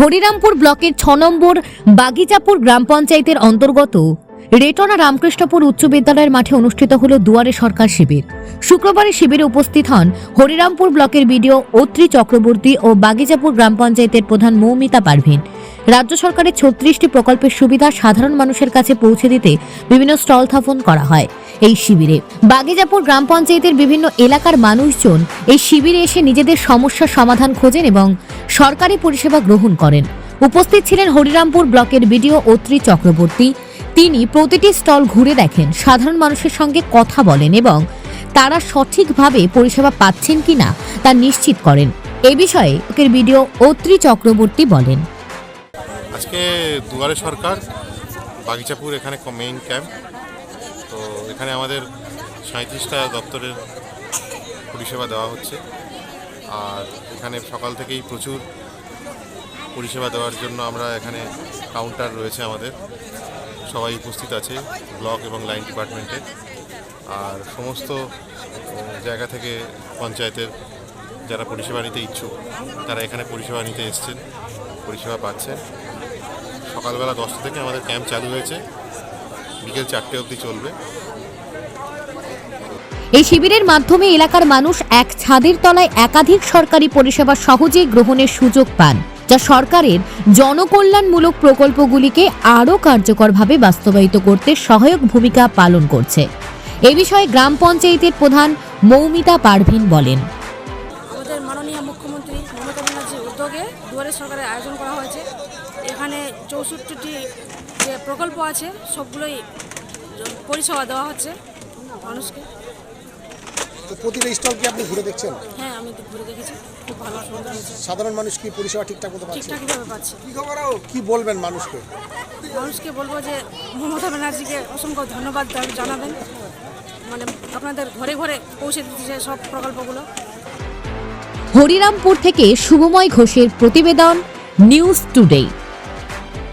হরিরামপুর ব্লকের ছ নম্বর বাগিচাপুর গ্রাম পঞ্চায়েতের অন্তর্গত রেটনা রামকৃষ্ণপুর উচ্চ বিদ্যালয়ের মাঠে অনুষ্ঠিত হল দুয়ারে সরকার শিবির। শুক্রবারে শিবিরে উপস্থিত হন হরিরামপুর ব্লকের বিডিও অত্রি চক্রবর্তী ও বাগিচাপুর গ্রাম পঞ্চায়েতের প্রধান মৌমিতা পারভিন। রাজ্য সরকারের ছত্রিশটি প্রকল্পের সুবিধা সাধারণ মানুষের কাছে পৌঁছে দিতে বিভিন্ন স্টল স্থাপন করা হয় এই শিবিরে। বাগিজাপুর গ্রাম পঞ্চায়েতের বিভিন্ন এলাকার মানুষজন এই শিবিরে এসে নিজেদের সমস্যার সমাধান খোঁজেন এবং সরকারি পরিষেবা গ্রহণ করেন। উপস্থিত ছিলেন হরিরামপুর ব্লকের বিডিও অত্রি চক্রবর্তী তিনি প্রতিটি স্টল ঘুরে দেখেন, সাধারণ মানুষের সঙ্গে কথা বলেন এবং তারা সঠিকভাবে পরিষেবা পাচ্ছেন কিনা তা নিশ্চিত করেন। এ বিষয়ে ব্লকের বিডিও অত্রি চক্রবর্তী বলেন। আজকে দুয়ারে সরকার, বাগিচাপুর এখানে মেইন ক্যাম্প তো এখানে আমাদের সাঁত্রিশটা দপ্তরের পরিষেবা দেওয়া হচ্ছে। আর এখানে সকাল থেকেই প্রচুর পরিষেবা দেওয়ার জন্য আমরা এখানে কাউন্টার রয়েছে আমাদের। সবাই উপস্থিত আছে, ব্লক এবং লাইন ডিপার্টমেন্টের আর সমস্ত জায়গা থেকে পঞ্চায়েতের যারা পরিষেবা নিতে ইচ্ছুক, তারা এখানে পরিষেবা নিতে এসছেন, পরিষেবা পাচ্ছেন। সকালবেলা দশটা থেকে আমাদের ক্যাম্প চালু হয়েছে। বিকেল চারটে অবধি চলবে। এই শিবিরের মাধ্যমে এলাকার মানুষ এক ছাদের তলায় একাধিক সরকারি পরিষেবা সহজেই গ্রহণের সুযোগ পান। যা সরকারের জনকল্যাণমূলক প্রকল্পগুলিকে আরও কার্যকরভাবে বাস্তবায়িত করতে সহায়ক ভূমিকা পালন করছে। এ বিষয়ে গ্রাম পঞ্চায়েতের প্রধান মৌমিতা পারভিন বলেন। আমাদের মাননীয় মুখ্যমন্ত্রী মমতা ব্যানার্জির উদ্যোগে দুয়ারে সরকারের আয়োজন করা হয়েছে। এখানে চৌষট্টিটি যে প্রকল্প আছে, সবগুলোই পরিষেবা দেওয়া হচ্ছে মানুষকে। তো প্রতিটা স্টল কি আপনি ঘুরে দেখছেন? হ্যাঁ আমি তো ঘুরে দেখেছি। খুব ভালো সুন্দর হয়েছে। সাধারণ মানুষ কি পরিষেবা ঠিকঠাক মতো পাচ্ছে? ঠিকঠাকভাবে পাচ্ছে। কি বলবেন মানুষকে? মানুষকে বলব যে মমতা ব্যানার্জিকে অসংখ্য ধন্যবাদ জানাবেন। মানে আপনাদের ঘরে ঘরে পৌঁছে দিচ্ছে সব প্রকল্পগুলো। হরিরামপুর থেকে শুভময় ঘোষের প্রতিবেদন নিউজ টুডে।